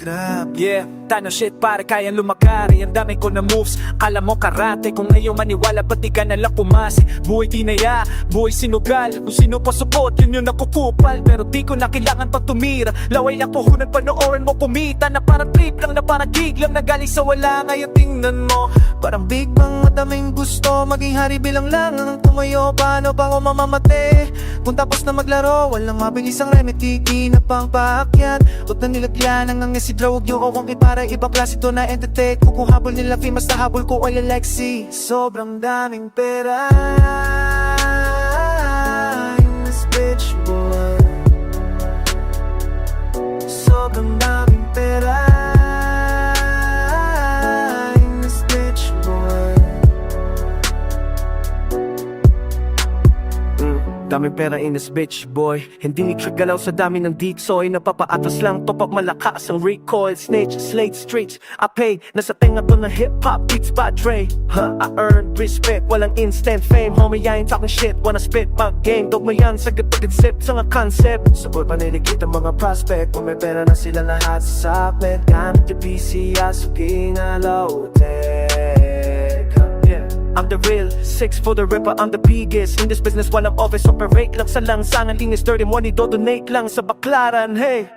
grab Yeah, tano shit para kayang lumakari. Ang dami ko na moves, kala mo karate. Kung ngayon maniwala, ba't di ka nalang pumasi? Buhay tinaya, buhay sinugal. Kung sino pa support, yun yung nakukupal. Pero di ko na kailangan pag tumira. Laway ang puhunan, panoorin mo kumita. Na parang trip lang, na parang gig lang. Na galing sa wala, ngayon tingnan mo. Parang big bang madaming gusto. Maging hari bilang lang ang tumayo. Paano ba ako mamamate Kung tapos na maglaro Walang mabilis ang remedy. Di na pang paakyat. Huwag na nilagyan Ang ang si Huwag niyo akong ipara Ibang klase to na entertain. Kung kung habol nila famous na habol ko ay Alexi. Sobrang daming pera Dami pera in this bitch boy. Hindi galaw sa dami ng diksoy Napapaatas lang topak malakas ang recoil. Snitch, slate streets. I pay. Nasa tenga to na hip hop beats by Dre. Huh, I earn respect. Walang instant fame. Homie I ain't talking shit. Wanna spit my game. Dog mo yan. Sa gapagid sip Sa nga concept. Sabay paniligit ang mga prospect. Kung may pera na sila lahat sa saplet Gamit yung PC, asuking alaw-tek Yeah, I'm the real Six for the ripper, I'm the biggest. In this business, walang office Operate lang sa langsangan. Linis dirty money, donate lang sa baklaran Hey.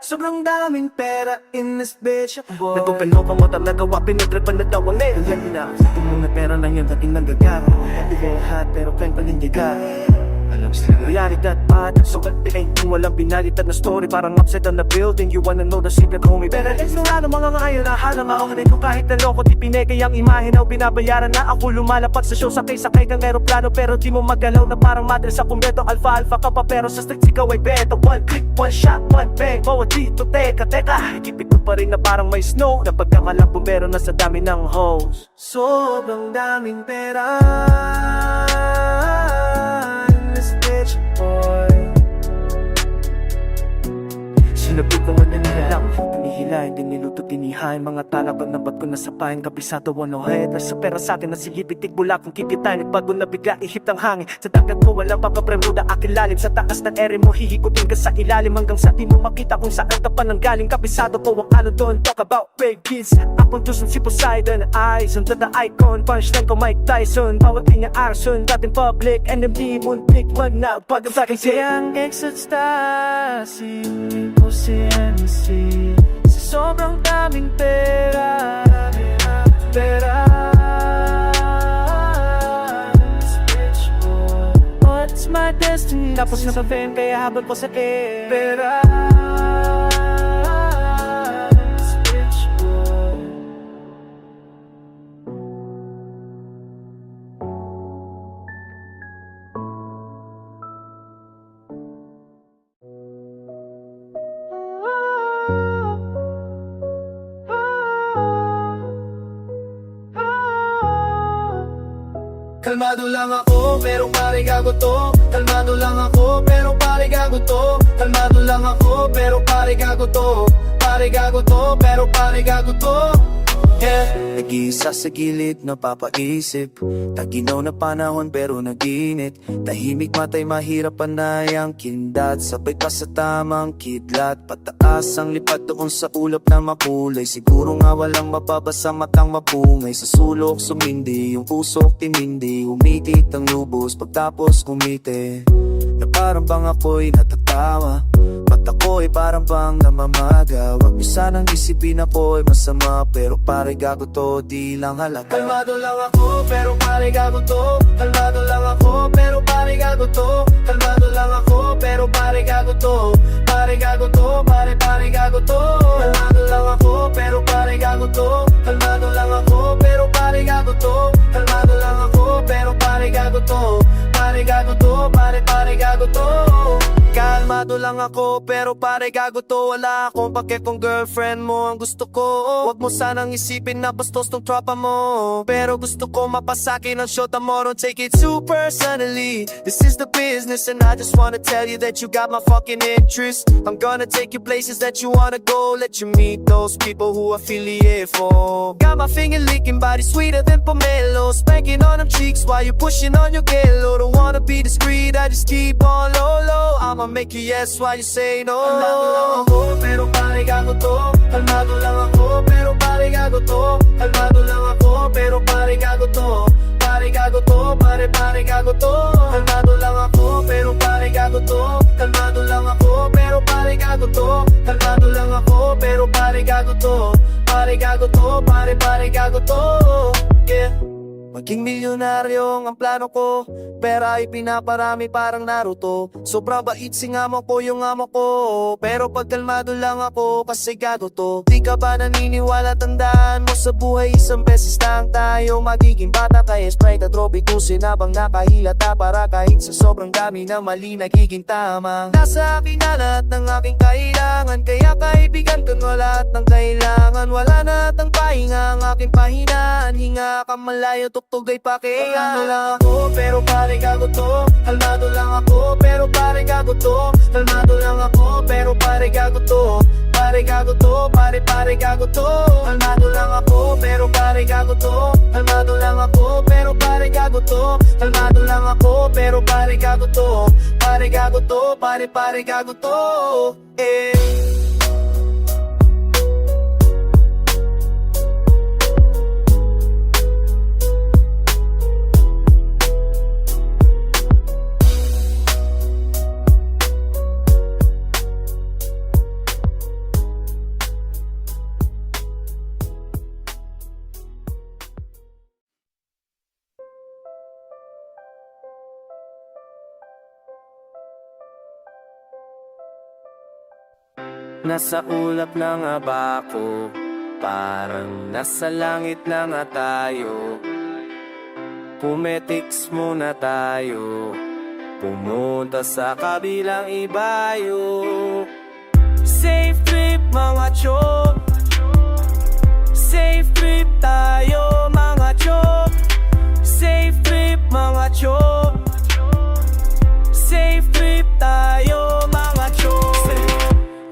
Sobrang daming pera in this bitch boy. Nagpupelo ka mo talaga wa pinagripan na daw ang eh Yan na, sa mo na pera lang yan dating nanggagara. Hindi ko lahat pero peng panindigan Alam sila Realidad pa So ain't kung walang binalita na story Parang upside down na building. You wanna know the secret homie Pero it's no ano mga ngayon na halang Rin ko. Kahit na loko Di pineke ang imahe na binabayaran na ako. Lumalapag sa show sakay-sakay ng aeroplano Pero di mo magalaw na parang madre sa kumbeto Alpha-alpha ka pa pero sa streets ikaw ay beto One click, one shot, one bang. Bawa dito, teka, teka. Ikipit ko pa rin na parang may snow. Na pagkakalak bumbero na sa dami ng hoes. Sobrang daming pera Ko na nilalang Tinihilahin, din niluto, tinihain. Mga talabag na ba't ko nasapahin Kabisado, ano head Sa pera sa akin, nasilipit, tigbula Kung kikitain, bago na bigla, ihip ng hangin. Sa dagat ko, walang papapremuda Akin lalim, sa taas ng ere mo Hihikutin ka sa ilalim. Hanggang sa di mo makita kung saan ka pa nanggaling. Kabisado ko ang ano doon. Talk about big kids. Akong tuson si Poseidon. Eyes on the icon. Punchline ko Mike Tyson. Bawat linya arson. Dating public Enemy, muntik, magnag Pag ang fucking Siyang exit Stasi o si MC Sa sobrang daming pera Pera What's my destiny? Tapos na sa fame kaya habang ko sa air Pera Kalmado lang ako, pero pare gago to. Kalmado lang ako, pero pare gago to. Kalmado lang ako, pero pare gago to. Pare gago to, pero pare gago to Yeah. Nag-iisa sa gilid, napapaisip. Taginaw na panahon pero naginit. Tahimik matay mahirap panay ang kindat Sabay pa sa tamang kidlat. Pataas ang lipad doon sa ulap na makulay. Siguro nga walang mababasa matang mapungay Sa sulok sumindi, yung pusok timindi. Umitit ang lubos pagtapos kumite. Na parang bang ako'y natatawa Mata ko'y parang bang namamaga Huwag niyo sanang isipin ako'y masama. Pero pare gago to, di lang halata. Kalmado lang ako, pero pare gago to. Kalmado lang ako, pero pare gago to. Kalmado lang ako, pero pare gago to. Pare gago to, pare pare gago to. Kalmado lang ako, pero pare gago to. Kalmado lang ako, pero pare gago to. Kalmado lang ako, pero pare gago to. Pare gago to, pare pare gago to lang ako pero pare gago to. Wala akong pake kung girlfriend mo ang gusto ko. Huwag mo sanang isipin na bastos tong tropa mo. Pero gusto ko mapasakin ang shota mo. Don't take it too personally. This is the business and I just wanna tell you that you got my fucking interest. I'm gonna take you places that you wanna go. Let you meet those people who affiliate for. Got my finger licking body sweeter than pomelo. Spanking on them cheeks while you pushing on your gelo Don't wanna be discreet, I just keep on low low. I'ma make you yes why you say no. Kalmado lang ako, pero pare gago to. Kalmado lang ako, pero pare gago to. Kalmado lang ako, pero pare gago to. Pare gago to, pare pare gago to. Kalmado lang ako, pero pare gago to. Kalmado lang ako, pero pare gago to. Kalmado lang ako, pero pare gago to. Pare gago to, pare pare gago to. Yeah Maging milyonaryo ang plano ko. Pera ay pinaparami parang Naruto. Sobrang bait si amo ko yung amo ko. Pero pag kalmado lang ako kasi gago to. Di ka ba naniniwala tandaan mo sa buhay Isang beses lang tayo magiging bata. Kaya Sprite at Robic Tusin habang nakahilata Para kahit sa sobrang dami na mali nagiging tama Nasa akin na lahat ng aking kailangan. Kaya kaibigan ko lahat ng kailangan Wala na tang pahinga ang aking pahinaan. Hinga ka malayo tuktog ay pakiya Kalmado lang ako pero pare gago to. Kalmado lang ako pero pare gago to. Kalmado lang ako pero pare gago to. Pare gago to, pare pare gago to. Kalmado lang ako pero pare gago to. Kalmado lang ako pero pare gago to. Kalmado lang ako pero pare gago to. Pare gago to, pare pare gago to. Eh Nasa ulap na nga ba ako? Parang nasa langit na nga tayo. Pumetiks muna tayo. Pumunta sa kabilang ibayo. Safe trip mga chok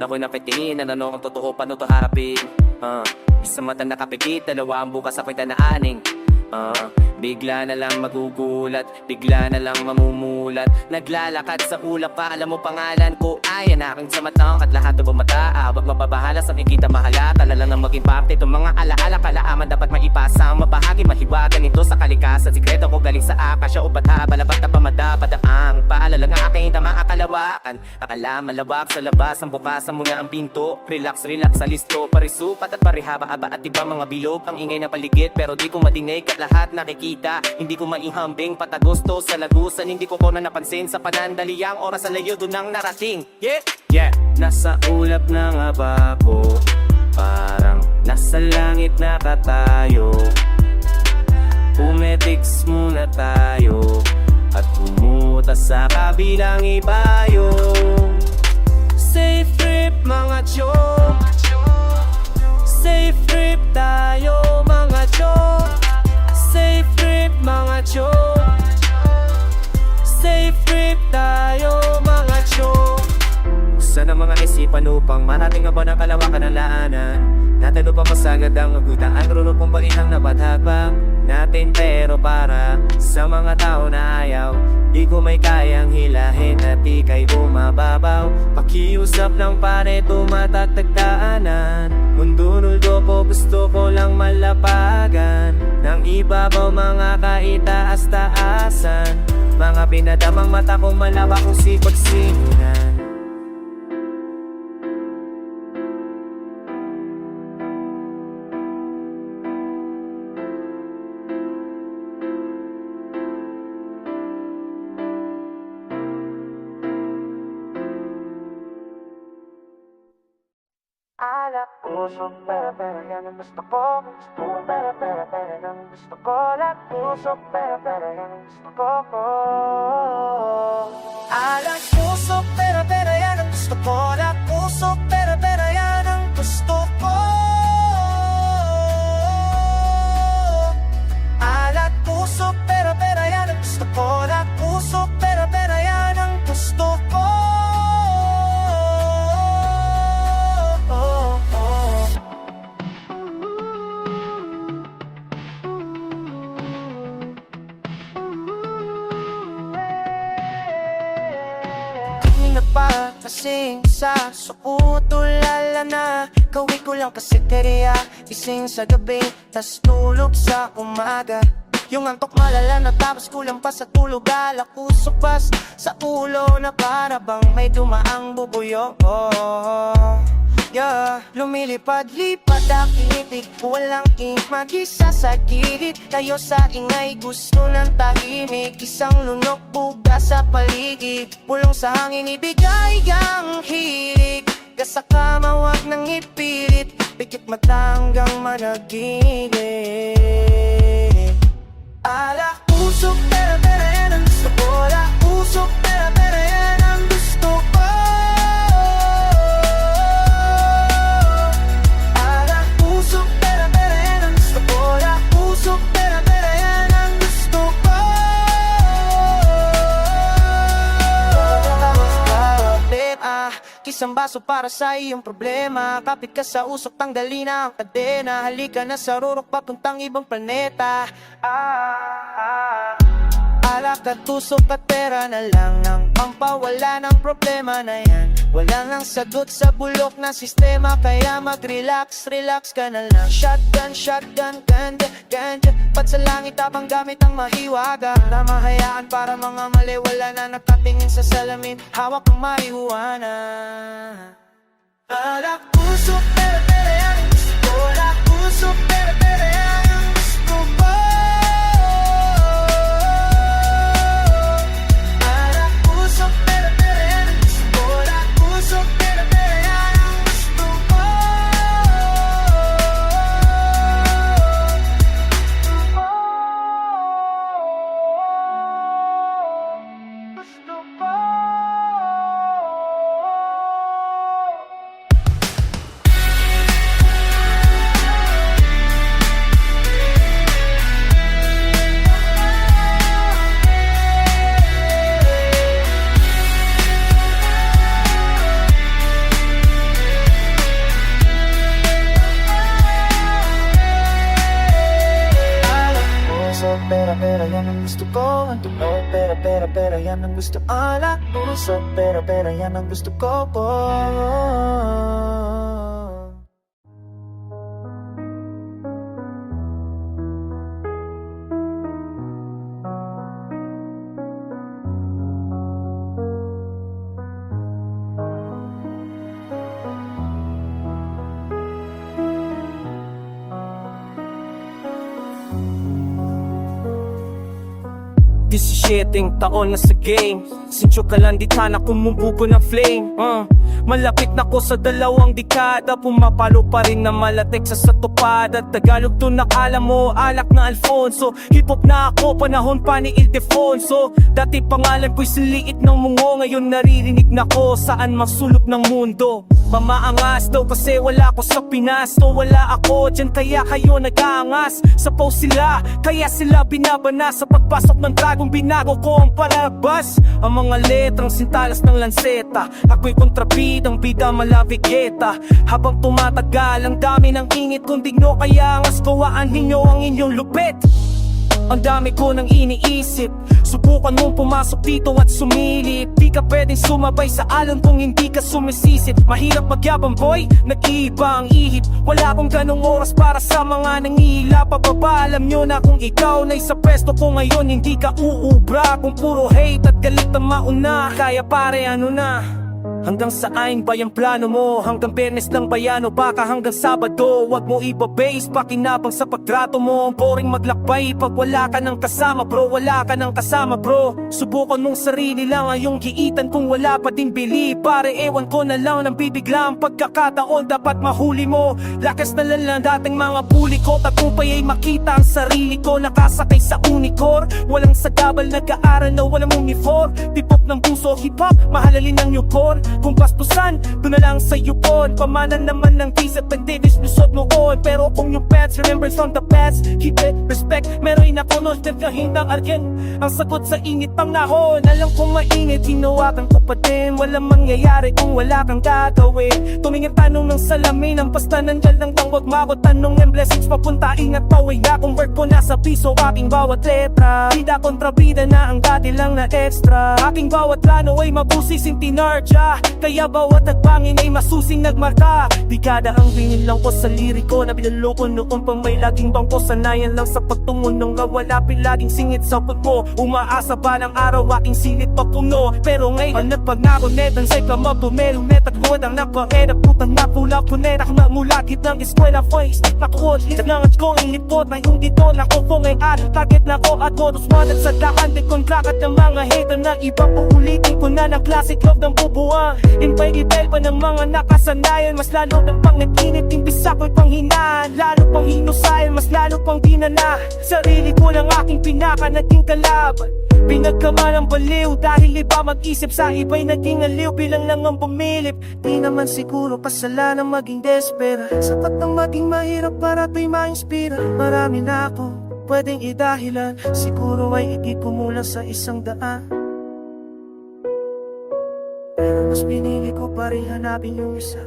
Nako'y napitingin, ano ang totoo, paano to harapin? Ah, Isa mata nakapikit, dalawa ang bukas ako'y tanaaning Ah, Bigla na lang magugulat, bigla na lang mamumulat. Naglalakad sa ulap pa, alam mo pangalan ko ay ang aking sa matang At lahat na bumata, abag mababahala sa kikita mahala Tala lang ang maging parte, itong mga alaala Kalaaman dapat maipasa, ang mabahagi. Mahiwagan ito sa kalikasan, sikreto ko galing sa akasya. O bata, balabat na pamadapadaang Paalala nga aking tama akalawakan. Akala malawak sa labas, ang bukasan mo nga ang pinto. Relax, relax sa listo, parisupat at parihaba Aba at iba mga bilog, ang ingay na paligid Pero di ko madinig at lahat nakikita. Hindi ko maihambing patagusto sa lagusan. Hindi ko ko na napansin sa panandali Ang oras sa layo doon ang narating. Yeah, yeah. Nasa ulap na nga ba ako? Parang nasa langit na ka tayo? Pumetiks muna tayo At pumuta sa kabilang ibayo Safe trip mga chok. Safe trip tayo mga chok Safe trip mga chok Safe trip tayo mga chok Sana mga isipan upang marating nga ba ng kalawakan ng laanan? Natin upang masagad ang agutaan Rulo pong balihang napatabang natin Pero para sa mga tao na ayaw Di ko may kayang hilahin at ikay bumababaw. Pakiusap ng pare tumatatagdaanan. Mundo nuldo ko gusto ko lang malapagan. Nang ibabaw mga kaitaas-taasan Mga pinadamang mata kong malawak kung sipag-singinan Alak puso, pera pera yan ang gusto ko. Gusto ko, pera pera pera yan ang gusto ko. Alak puso, pera pera yan ang gusto ko. Alak puso, pera pera yan ang gusto ko. Alak puso, pera pera Kanina pa kasing sa Sukutulala na Kawi ko lang kasi teriya Gising sa gabi Tas tulog sa umaga. Yung antok malala na tapos kulang pa sa tulog Alak pas sa ulo na para bang may dumaang bubuyo. oh, Yeah, lumilipad-lipad ang inig Walang imag-isa sa gilid. Tayo sa ingay gusto ng tahimik. Isang lunok buga sa paligid. Pulong sa hangin ibigay ang hilig. Gasa kama wag nang ipilit. Pikit mata hanggang managinip. Alak usok pera pera yan ang Baso para sa iyong problema. Kapit ka sa usok, tanggalin na ang kadena. Halika na sa rurok, papuntang ibang planeta. Ah, ah. Alak at tusok at pera na lang Ang pampawala ng problema na yan. Wala nang sagot sa bulok na sistema Kaya mag-relax, relax ka na lang. Shotgun, shotgun, ganja, ganja Pat sa langit habang gamit ang mahiwaga? Na mahayaan para mga mali Wala na nakatingin sa salamin. Hawak ng marihuana Alak, usok, pera, pera yan ang Alak, usok, pera, pera yan gusto. Alak, usok, pera, pera, yan ang gusto ko po Disisyeteng taon na sa game. Sincho ka lang di ka na kumububo ng flame. Uh. Malapit na ko sa dalawang dekada. Pumapalo pa rin na malatek sa satupad. At Tagalog to nakala mo alak na Alfonso. Hip hop na ako panahon pa ni Ildefonso. Dati pangalan ko'y siliit ng mungo Ngayon naririnig na ko saan masulok ng mundo Pamaangas daw kasi wala ko sa Pinas. O wala ako dyan kaya kayo nag-aangas. Sa post sila kaya sila binabana. Sa pagpasok ng dragong binago ko ang palabas. Ang mga letrang sintalas ng lanseta. Ako'y kontrabidang bida malabigeta Habang tumatagal ang dami ng ingit. Kung digno kaya angas kawaan ninyo ang inyong lupit ang dami ko nang iniisip. Subukan mong pumasok dito at sumilip. Di ka pwedeng sumabay sa alon kung hindi ka sumisisit. Mahirap magyabang boy, nag-iiba ang ihip. Wala akong ganong oras para sa mga nangihila. Pababa, alam nyo na kung ikaw na isa pwesto ko ngayon Hindi ka uubra. Kung puro hate at galit ang mauna Kaya pare ano na Hanggang saan ba yung plano mo? Hanggang Bernes lang ba yan o baka hanggang Sabado? Huwag mo ibabase, pakinabang sa pagtrato mo. Ang boring maglakbay pag wala ka ng kasama bro. Wala ka ng kasama bro. Subukan mong sarili lang ang iyong giitan. Kung wala pa din bili Pare ewan ko na lang nang bibigla ang pagkakataon. Dapat mahuli mo Lakas na lang lang dating mga bully ko. Tagumpay ay makita ang sarili ko Nakasakay sa unicor Walang sagabal nag-aaral na walang uniform. Tipok ng puso hip-hop Mahalalin ang newborn Kung bastusan, doon na lang sa yupon Pamanan naman ng tisat Pag Davis lusot noon Pero kung yung pets, remembrance on the past Keep it, respect, meron ako nun Diyan kahindang arkin. Ang sagot sa init pang nahon. Alam kong mainit, hinawakan ko pa din. Walang mangyayari kung wala kang gagawin. Tumingin tanong ng salamin Ang basta nandyan lang tang wag mako Tanong ng blessings papunta Ingat pa, way na kung work ko nasa piso Aking bawat letra. Bida kontra bida na ang dati lang na extra. Aking bawat plano ay mabusising tinarcha Kaya bawat nagpangin ay masusing nagmarka. Bigada ang tingin lang ko sa liriko Na binaloko noon pang may laging bangko. Sanayan lang sa pagtungo nung nawala Laging singit sa puto Umaasa ba ng araw aking silid papuno? Pero ngayon at pag nakunet Ang say kamabo merong metat ko Ang napaed at putang napula Punet. Ako mamulakit ng eskwela Voice na ko Nangat ko ang lipot Na yung dito na ko po ngayon. At Target na ko at modus manat sa daan. Di kontrakat ng mga hater na iba Puulitin ko na ng classic love ng bubuang Impay itel pa ng mga nakasanayan. Mas lalo ng pangatinit Imbis ako'y panghinaan Lalo pang hinusayan Mas lalo pang dinana. Sarili ko ng aking pinaka Naging kalaban Pinagkamalang baliw Dahil iba mag-isip sa iba'y naging aliw. Bilang lang ang bumilip Di naman siguro pasala na maging despera. Sapat nang maging mahirap para to'y ma-inspira. Marami na ako pwedeng idahilan Siguro ay ikikumulang sa isang daan Pero mas pinili ko pa rin hanapin yung isa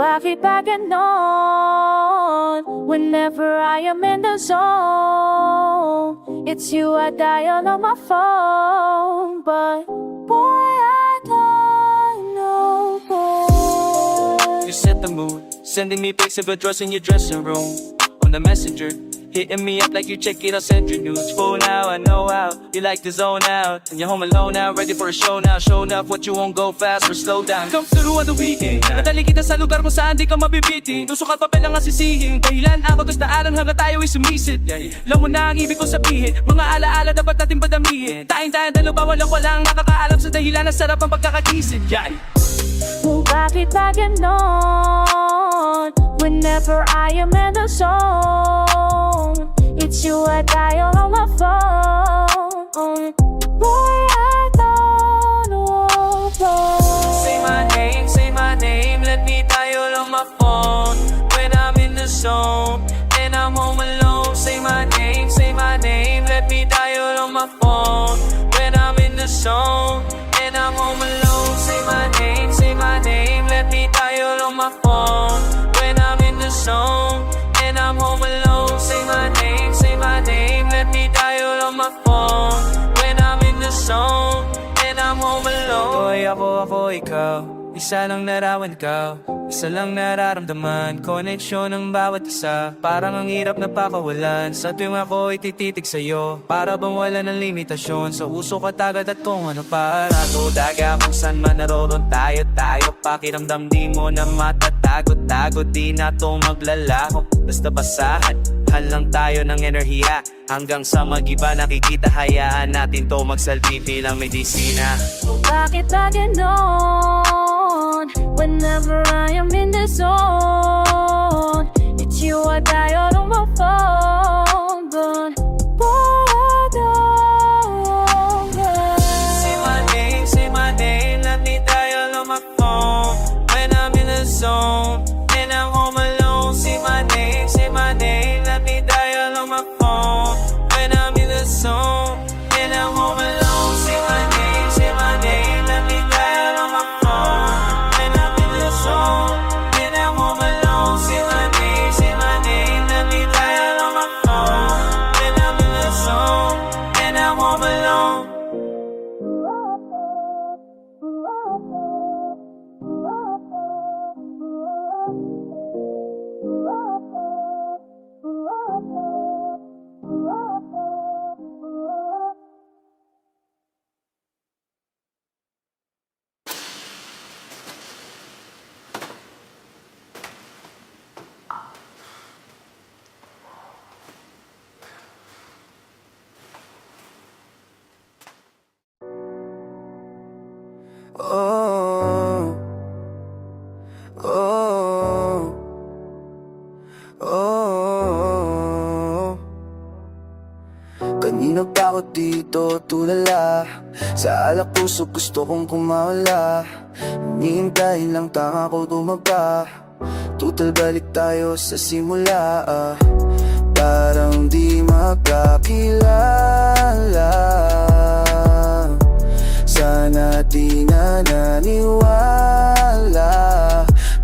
bakit ba ganon? Whenever I am in the zone It's you I dial on my phone But boy, I You set the mood, sending me pics of your dress in your dressing room on the messenger. Hitting me up like you check it, I'll send you nudes. Full now, I know how you like to zone out. And you're home alone now, ready for a show now. Showing up what you won't go fast or slow down. Come through on the weekend. Nadali kita sa lugar kung saan di ka mabibitin. Tusok at papel ang asisihin. Dahilan ako tos daalan hanggang tayo ay sumisid. Yeah. Alam mo na ang ibig ko sabihin. Mga alaala dapat natin padamihin. Tayong tayong dalawa walang walang nakakaalam sa dahilan na sarap ang pagkakakisid. Yeah. Oh, bakit ba ganon? Whenever I am in the zone It's you I dial on my phone. Boy, I don't know boy Say my name, say my name, let me dial on my phone. When I'm in the zone, and I'm home alone. Say my name, say my name, let me dial on my phone. When I'm in the zone, and I'm home alone phone. When I'm in the zone, and I'm home alone Say my name, say my name, let me dial on my phone. When I'm in the zone, I'm home alone Boy, ako, ako, ikaw. Isa lang narawan ka. Isa lang nararamdaman. Koneksyon ng bawat isa. Parang ang hirap na pakawalan. Sa tuwing ako itititig sa'yo Para bang wala ng limitasyon. Sa uso ka tagad at kung ano pa. Rato daga kung saan man naroon tayo Tayo. Pakiramdam di mo na matatago-tago Di na to maglalako. Basta basahan Hal lang tayo ng enerhiya. Hanggang sa magiba nakikita Hayaan natin to magsalpi bilang medisina. Bakit ba ganon? Whenever I am in the zone It's you dial on my phone. But Oh, oh, oh. Kanina pa ako dito tulala. Sa alak puso gusto kong kumawala. Hinihintay lang tanga ko tumaba. Tutal balik tayo sa simula. Ah. Parang di magkakilala Sana di na naniwala.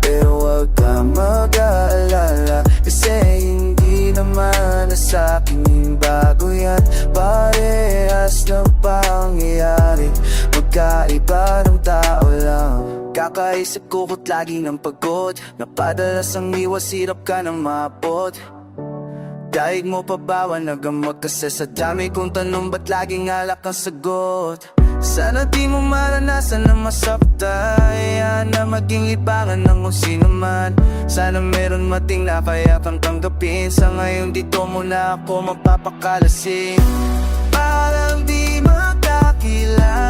Pero wag ka mag-aalala Kasi hindi naman na sa'kin yung bago yan. Parehas ng pangyayari Magkaiba ng tao lang. Kakaisip ko ko't lagi ng pagod Napadalas ang iwas hirap ka ng maabot Daig mo pa ba nagamot kasi sa dami kong tanong ba't laging alak ang sagot? Sana di mo maranasan na masakta na maging ibangan ng kung sino man. Sana meron mating na kaya kang tanggapin Sa ngayon dito mo na ako mapapakalasing Parang di magkakilala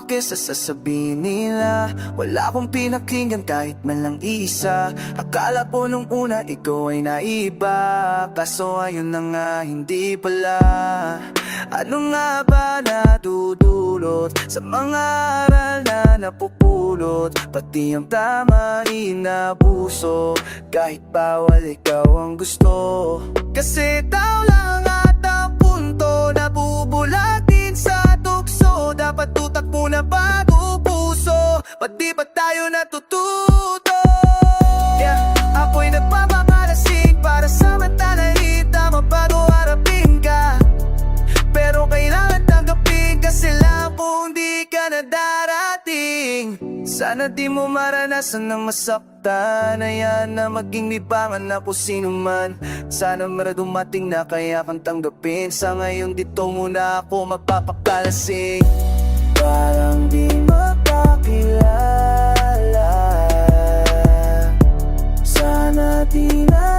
Pake sa sasabihin nila. Wala akong pinakinggan kahit man lang isa. Akala ko nung una ikaw ay naiba. Kaso ayun na nga hindi pala. Ano nga ba natutulot Sa mga aral na napupulot? Pati ang tama inabuso Kahit bawal ikaw ang gusto. Kasi tao lang at ang punto Nabubulatin sa Dapat tutak muna bago puso Ba't di ba tayo natututo? Sana di mo maranasan ng masaktan. Hayaan na maging libangan na kung sino man. Sana mara dumating na kaya kang tanggapin. Sa ngayon dito muna ako magpapakalasing Parang di magkakilala Sana di na